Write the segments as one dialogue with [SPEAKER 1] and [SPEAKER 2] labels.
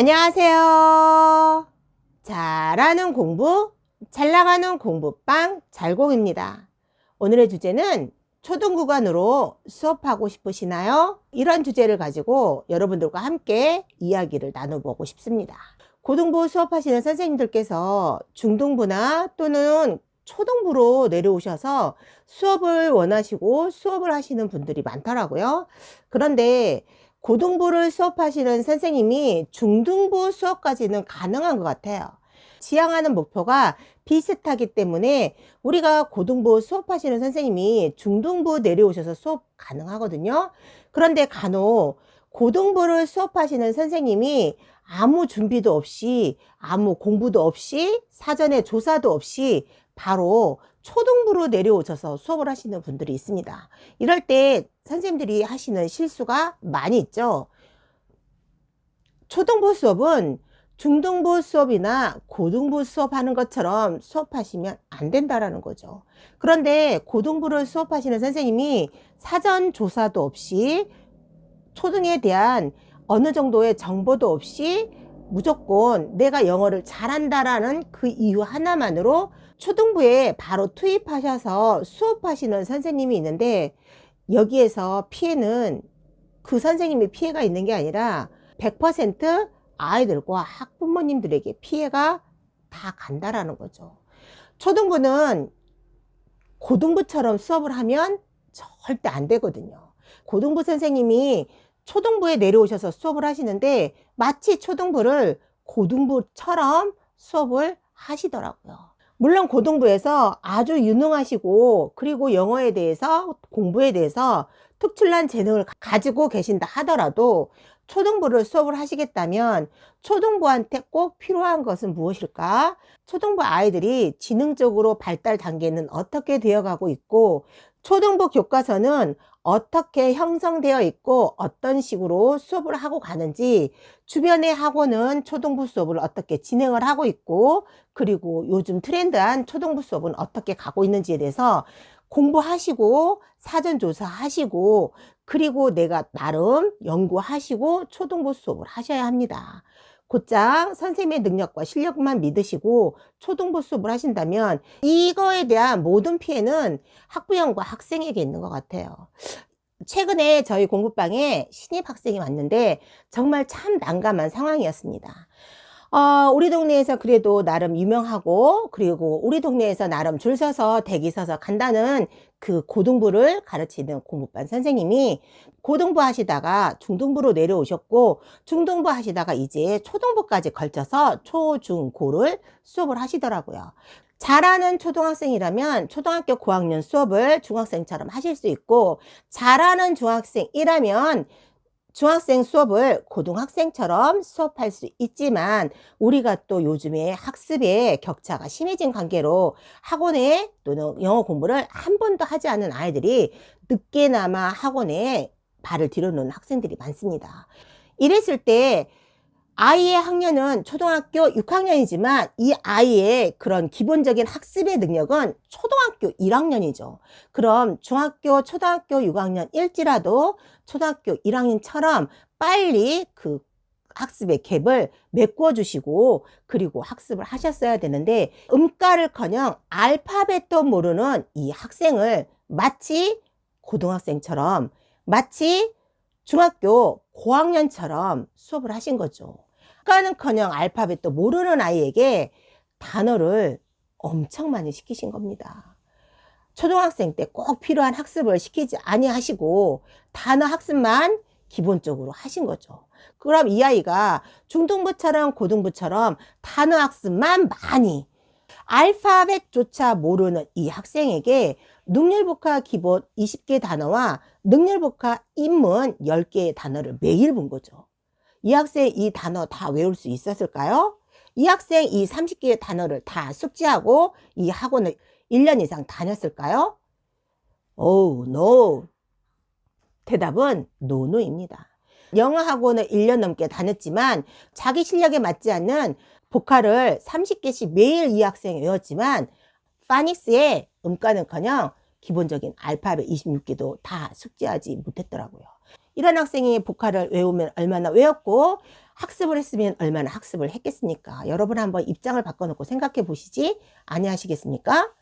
[SPEAKER 1] 안녕하세요. 잘하는 공부, 잘 나가는 공부빵 잘공입니다. 오늘의 주제는 초등 구간으로 수업하고 싶으시나요? 이런 주제를 가지고 여러분들과 함께 이야기를 나눠보고 싶습니다. 고등부 수업하시는 선생님들께서 중등부나 또는 초등부로 내려오셔서 수업을 원하시고 수업을 하시는 분들이 많더라고요. 그런데 고등부를 수업하시는 선생님이 중등부 수업까지는 가능한 것 같아요. 지향하는 목표가 비슷하기 때문에 우리가 고등부 수업하시는 선생님이 중등부 내려오셔서 수업 가능하거든요. 그런데 간혹 고등부를 수업하시는 선생님이 아무 준비도 없이 아무 공부도 없이 사전에 조사도 없이 바로 초등부로 내려오셔서 수업을 하시는 분들이 있습니다. 이럴 때 선생님들이 하시는 실수가 많이 있죠. 초등부 수업은 중등부 수업이나 고등부 수업하는 것처럼 수업하시면 안 된다라는 거죠. 그런데 고등부를 수업하시는 선생님이 사전 조사도 없이 초등에 대한 어느 정도의 정보도 없이 무조건 내가 영어를 잘한다라는 그 이유 하나만으로 초등부에 바로 투입하셔서 수업하시는 선생님이 있는데 여기에서 피해는 그 선생님의 피해가 있는 게 아니라 100% 아이들과 학부모님들에게 피해가 다 간다라는 거죠. 초등부는 고등부처럼 수업을 하면 절대 안 되거든요. 고등부 선생님이 초등부에 내려오셔서 수업을 하시는데 마치 초등부를 고등부처럼 수업을 하시더라고요. 물론 고등부에서 아주 유능하시고 그리고 영어에 대해서 공부에 대해서 특출난 재능을 가지고 계신다 하더라도 초등부를 수업을 하시겠다면 초등부한테 꼭 필요한 것은 무엇일까? 초등부 아이들이 지능적으로 발달 단계는 어떻게 되어가고 있고 초등부 교과서는 어떻게 형성되어 있고 어떤 식으로 수업을 하고 가는지 주변의 학원은 초등부 수업을 어떻게 진행을 하고 있고 그리고 요즘 트렌드한 초등부 수업은 어떻게 가고 있는지에 대해서 공부하시고 사전조사 하시고 그리고 내가 나름 연구하시고 초등부 수업을 하셔야 합니다. 곧장 선생님의 능력과 실력만 믿으시고 초등부 수업을 하신다면 이거에 대한 모든 피해는 학부형과 학생에게 있는 것 같아요. 최근에 저희 공부방에 신입 학생이 왔는데 정말 참 난감한 상황이었습니다. 어, 우리 동네에서 그래도 나름 유명하고 그리고 우리 동네에서 나름 줄 서서 대기 서서 간다는 그 고등부를 가르치는 공부반 선생님이 고등부 하시다가 중등부로 내려오셨고 중등부 하시다가 이제 초등부까지 걸쳐서 초, 중, 고를 수업을 하시더라고요. 잘하는 초등학생이라면 초등학교 고학년 수업을 중학생처럼 하실 수 있고 잘하는 중학생이라면 중학생 수업을 고등학생처럼 수업할 수 있지만 우리가 또 요즘에 학습의 격차가 심해진 관계로 학원에 또는 영어 공부를 한 번도 하지 않은 아이들이 늦게나마 학원에 발을 들여놓은 학생들이 많습니다. 이랬을 때 아이의 학년은 초등학교 6학년이지만 이 아이의 그런 기본적인 학습의 능력은 초등학교 1학년이죠. 그럼 중학교, 초등학교 6학년 일지라도 초등학교 1학년처럼 빨리 그 학습의 갭을 메꿔 주시고 그리고 학습을 하셨어야 되는데 음가를 커녕 알파벳도 모르는 이 학생을 마치 고등학생처럼 마치 중학교 고학년처럼 수업을 하신 거죠. 국가는커녕 알파벳도 모르는 아이에게 단어를 엄청 많이 시키신 겁니다. 초등학생 때 꼭 필요한 학습을 시키지 아니하시고 단어 학습만 기본적으로 하신 거죠. 그럼 이 아이가 중등부처럼 고등부처럼 단어 학습만 많이 알파벳조차 모르는 이 학생에게 능률복화 기본 20개 단어와 능률복화 인문 10개의 단어를 매일 본 거죠. 이 학생 이 단어 다 외울 수 있었을까요? 이 학생 이 30개의 단어를 다 숙지하고 이 학원을 1년 이상 다녔을까요? 오, oh, no. 대답은 노노입니다. 영어 학원을 1년 넘게 다녔지만 자기 실력에 맞지 않는 보컬을 30개씩 매일 이 학생이 외웠지만 파닉스의 음가는커녕 기본적인 알파벳 26개도 다 숙지하지 못했더라고요. 이런 학생이 복화를 외우면 얼마나 외웠고 학습을 했으면 얼마나 학습을 했겠습니까? 여러분 한번 입장을 바꿔놓고 생각해 보시지 아니하시겠습니까?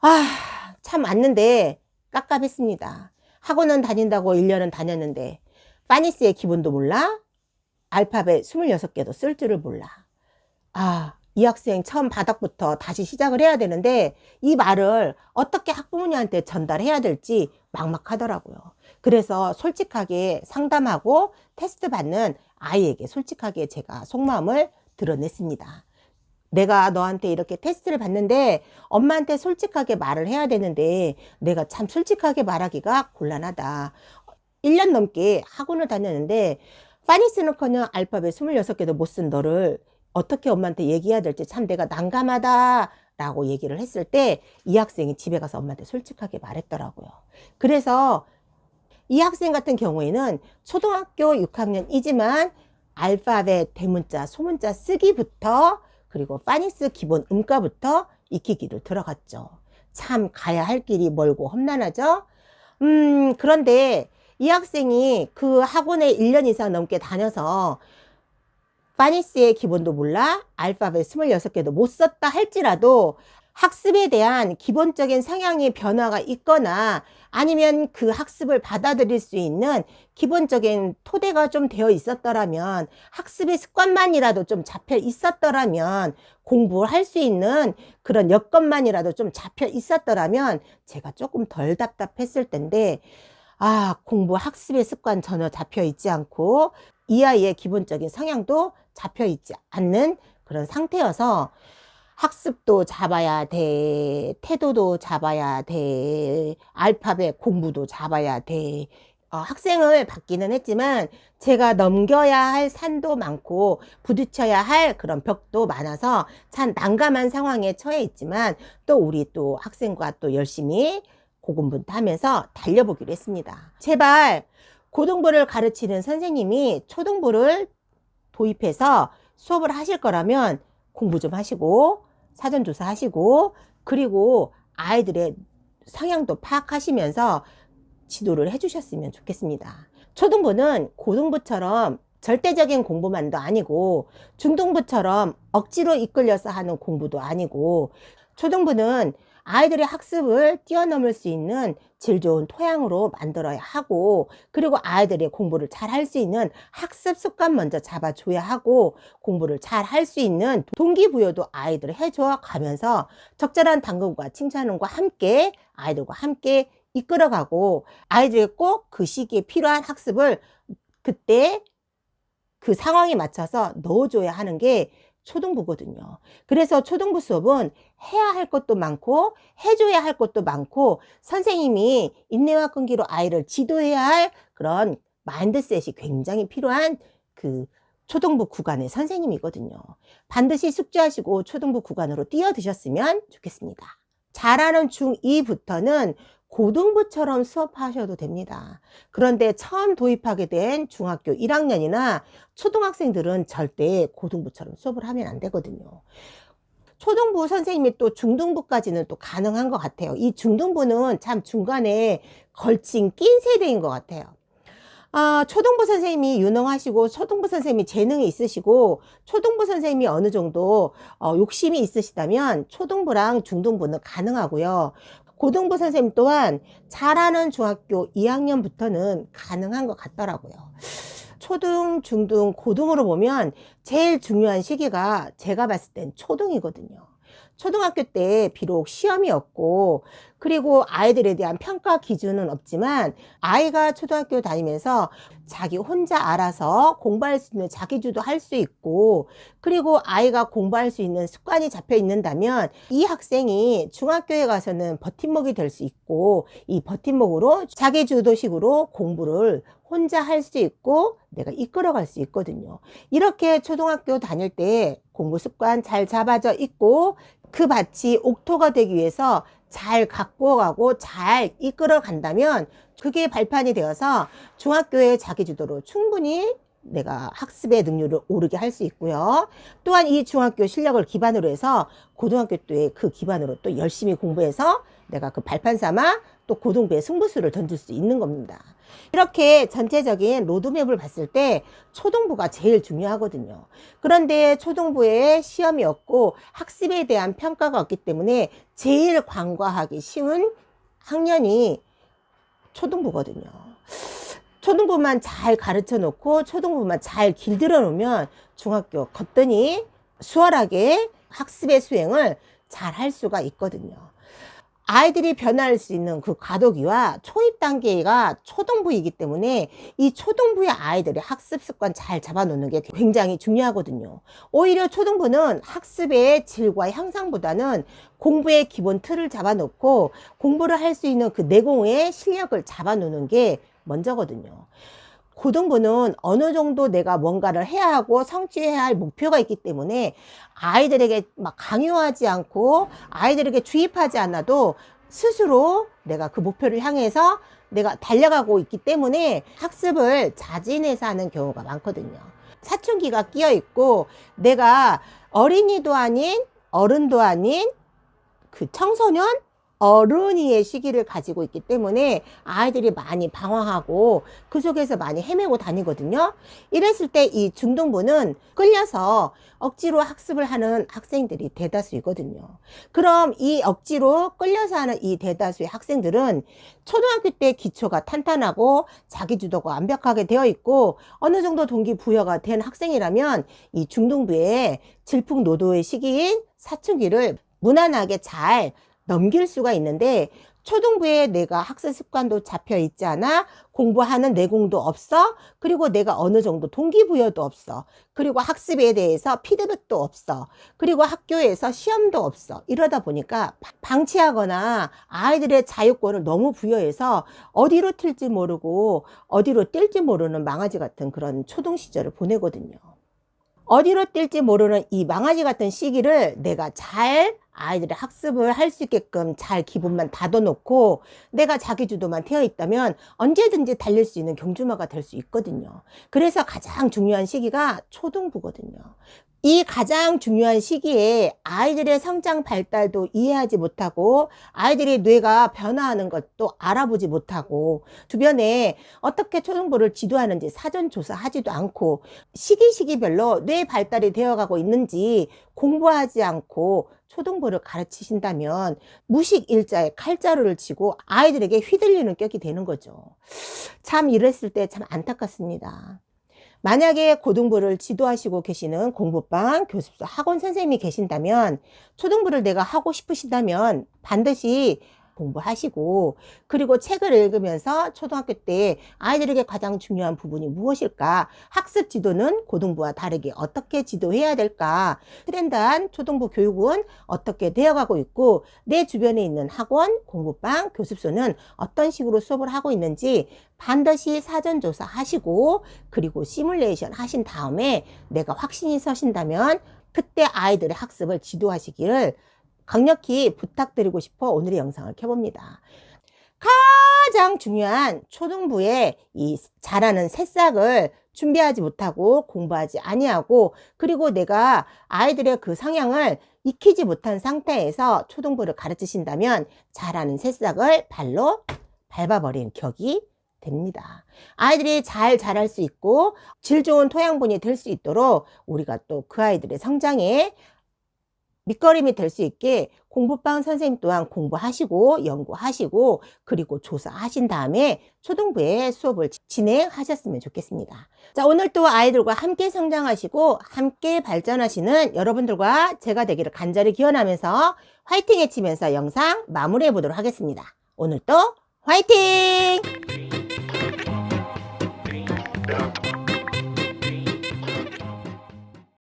[SPEAKER 1] 아, 참 맞는데 깝깝했습니다. 학원은 다닌다고 1년은 다녔는데 파니스의 기본도 몰라? 알파벳 26개도 쓸 줄을 몰라. 아, 이 학생 처음 바닥부터 다시 시작을 해야 되는데 이 말을 어떻게 학부모님한테 전달해야 될지 막막하더라고요. 그래서 솔직하게 상담하고 테스트 받는 아이에게 솔직하게 제가 속마음을 드러냈습니다. 내가 너한테 이렇게 테스트를 받는데 엄마한테 솔직하게 말을 해야 되는데 내가 참 솔직하게 말하기가 곤란하다. 1년 넘게 학원을 다녔는데 파니스는커녕 알파벳 26개도 못 쓴 너를 어떻게 엄마한테 얘기해야 될지 참 내가 난감하다 라고 얘기를 했을 때 이 학생이 집에 가서 엄마한테 솔직하게 말했더라고요. 그래서 이 학생 같은 경우에는 초등학교 6학년이지만 알파벳, 대문자, 소문자 쓰기부터 그리고 파니스 기본 음가부터 익히기를 들어갔죠. 참 가야 할 길이 멀고 험난하죠. 음, 그런데 이 학생이 그 학원에 1년 이상 넘게 다녀서 파니스의 기본도 몰라 알파벳 26개도 못 썼다 할지라도 학습에 대한 기본적인 성향의 변화가 있거나 아니면 그 학습을 받아들일 수 있는 기본적인 토대가 좀 되어 있었더라면 학습의 습관만이라도 좀 잡혀 있었더라면 공부를 할수 있는 그런 여건만이라도 좀 잡혀 있었더라면 제가 조금 덜 답답했을 텐데 아 공부 학습의 습관 전혀 잡혀 있지 않고 이 아이의 기본적인 성향도 잡혀 있지 않는 그런 상태여서 학습도 잡아야 돼, 태도도 잡아야 돼, 알파벳 공부도 잡아야 돼. 어, 학생을 받기는 했지만 제가 넘겨야 할 산도 많고 부딪혀야 할 그런 벽도 많아서 참 난감한 상황에 처해 있지만 또 우리 또 학생과 또 열심히 고군분투하면서 달려보기로 했습니다. 제발 고등부를 가르치는 선생님이 초등부를 도입해서 수업을 하실 거라면 공부 좀 하시고 사전 조사 하시고 그리고 아이들의 성향도 파악하시면서 지도를 해주셨으면 좋겠습니다. 초등부는 고등부처럼 절대적인 공부만도 아니고 중등부처럼 억지로 이끌려서 하는 공부도 아니고 초등부는 아이들의 학습을 뛰어넘을 수 있는 질 좋은 토양으로 만들어야 하고 그리고 아이들의 공부를 잘 할 수 있는 학습 습관 먼저 잡아줘야 하고 공부를 잘 할 수 있는 동기부여도 아이들 해줘 가면서 적절한 당근과 칭찬과 함께 아이들과 함께 이끌어가고 아이들이 꼭 그 시기에 필요한 학습을 그때 그 상황에 맞춰서 넣어줘야 하는 게 초등부거든요. 그래서 초등부 수업은 해야 할 것도 많고 해줘야 할 것도 많고 선생님이 인내와 끈기로 아이를 지도해야 할 그런 마인드셋이 굉장히 필요한 그 초등부 구간의 선생님이거든요. 반드시 숙지하시고 초등부 구간으로 뛰어드셨으면 좋겠습니다. 잘하는 중2부터는 고등부처럼 수업하셔도 됩니다. 그런데 처음 도입하게 된 중학교 1학년이나 초등학생들은 절대 고등부처럼 수업을 하면 안 되거든요. 초등부 선생님이 또 중등부까지는 또 가능한 것 같아요. 이 중등부는 참 중간에 걸친 낀 세대인 것 같아요. 아, 초등부 선생님이 유능하시고 초등부 선생님이 재능이 있으시고 초등부 선생님이 어느 정도 어, 욕심이 있으시다면 초등부랑 중등부는 가능하고요. 고등부 선생님 또한 잘하는 중학교 2학년부터는 가능한 것 같더라고요. 초등, 중등, 고등으로 보면 제일 중요한 시기가 제가 봤을 땐 초등이거든요. 초등학교 때 비록 시험이 없고 그리고 아이들에 대한 평가 기준은 없지만 아이가 초등학교 다니면서 자기 혼자 알아서 공부할 수 있는 자기주도 할 수 있고 그리고 아이가 공부할 수 있는 습관이 잡혀 있는다면 이 학생이 중학교에 가서는 버팀목이 될 수 있고 이 버팀목으로 자기주도식으로 공부를 혼자 할 수 있고 내가 이끌어갈 수 있거든요. 이렇게 초등학교 다닐 때 공부 습관 잘 잡아져 있고 그 밭이 옥토가 되기 위해서 잘 갖고 가고 잘 이끌어 간다면 그게 발판이 되어서 중학교의 자기주도로 충분히 내가 학습의 능률을 오르게 할 수 있고요. 또한 이 중학교 실력을 기반으로 해서 고등학교 때그 기반으로 또 열심히 공부해서 내가 그 발판 삼아 또 고등부의 승부수를 던질 수 있는 겁니다. 이렇게 전체적인 로드맵을 봤을 때 초등부가 제일 중요하거든요. 그런데 초등부에 시험이 없고 학습에 대한 평가가 없기 때문에 제일 관과하기 쉬운 학년이 초등부거든요. 초등부만 잘 가르쳐 놓고 초등부만 잘 길들여 놓으면 중학교 걷더니 수월하게 학습의 수행을 잘 할 수가 있거든요. 아이들이 변화할 수 있는 그 과도기와 초입 단계가 초등부이기 때문에 이 초등부의 아이들의 학습 습관 잘 잡아놓는 게 굉장히 중요하거든요. 오히려 초등부는 학습의 질과 향상보다는 공부의 기본 틀을 잡아놓고 공부를 할 수 있는 그 내공의 실력을 잡아놓는 게 먼저거든요. 고등부는 어느 정도 내가 뭔가를 해야 하고 성취해야 할 목표가 있기 때문에 아이들에게 막 강요하지 않고 아이들에게 주입하지 않아도 스스로 내가 그 목표를 향해서 내가 달려가고 있기 때문에 학습을 자진해서 하는 경우가 많거든요. 사춘기가 끼어 있고 내가 어린이도 아닌 어른도 아닌 그 청소년 어른이의 시기를 가지고 있기 때문에 아이들이 많이 방황하고 그 속에서 많이 헤매고 다니거든요. 이랬을 때 이 중등부는 끌려서 억지로 학습을 하는 학생들이 대다수이거든요. 그럼 이 억지로 끌려서 하는 이 대다수의 학생들은 초등학교 때 기초가 탄탄하고 자기주도가 완벽하게 되어 있고 어느 정도 동기부여가 된 학생이라면 이 중등부의 질풍노도의 시기인 사춘기를 무난하게 잘 넘길 수가 있는데 초등부에 내가 학습 습관도 잡혀 있지 않아? 공부하는 내공도 없어? 그리고 내가 어느 정도 동기부여도 없어? 그리고 학습에 대해서 피드백도 없어? 그리고 학교에서 시험도 없어? 이러다 보니까 방치하거나 아이들의 자유권을 너무 부여해서 어디로 튈지 모르고 어디로 뛸지 모르는 망아지 같은 그런 초등 시절을 보내거든요. 어디로 뛸지 모르는 이 망아지 같은 시기를 내가 잘 아이들의 학습을 할 수 있게끔 잘 기본만 닫아놓고 내가 자기주도만 되어 있다면 언제든지 달릴 수 있는 경주마가 될 수 있거든요. 그래서 가장 중요한 시기가 초등부거든요. 이 가장 중요한 시기에 아이들의 성장 발달도 이해하지 못하고 아이들의 뇌가 변화하는 것도 알아보지 못하고 주변에 어떻게 초등부를 지도하는지 사전 조사하지도 않고 시기 시기별로 뇌 발달이 되어가고 있는지 공부하지 않고 초등부를 가르치신다면 무식 일자에 칼자루를 치고 아이들에게 휘둘리는 격이 되는 거죠. 참 이랬을 때 참 안타깝습니다. 만약에 고등부를 지도하시고 계시는 공부방, 교습소, 학원 선생님이 계신다면 초등부를 내가 하고 싶으시다면 반드시 공부하시고 그리고 책을 읽으면서 초등학교 때 아이들에게 가장 중요한 부분이 무엇일까? 학습 지도는 고등부와 다르게 어떻게 지도해야 될까? 트렌드한 초등부 교육은 어떻게 되어가고 있고 내 주변에 있는 학원 공부방 교습소는 어떤 식으로 수업을 하고 있는지 반드시 사전 조사 하시고 그리고 시뮬레이션 하신 다음에 내가 확신이 서신다면 그때 아이들의 학습을 지도하시기를 강력히 부탁드리고 싶어 오늘의 영상을 켜봅니다. 가장 중요한 초등부의 이 잘하는 새싹을 준비하지 못하고 공부하지 아니하고 그리고 내가 아이들의 그 성향을 익히지 못한 상태에서 초등부를 가르치신다면 잘하는 새싹을 발로 밟아버린 격이 됩니다. 아이들이 잘 자랄 수 있고 질 좋은 토양분이 될 수 있도록 우리가 또 그 아이들의 성장에 밑거름이 될 수 있게 공부방 선생님 또한 공부하시고 연구하시고 그리고 조사하신 다음에 초등부에 수업을 진행하셨으면 좋겠습니다. 자, 오늘 또 아이들과 함께 성장하시고 함께 발전하시는 여러분들과 제가 되기를 간절히 기원하면서 화이팅 외치면서 영상 마무리해 보도록 하겠습니다. 오늘 도 화이팅!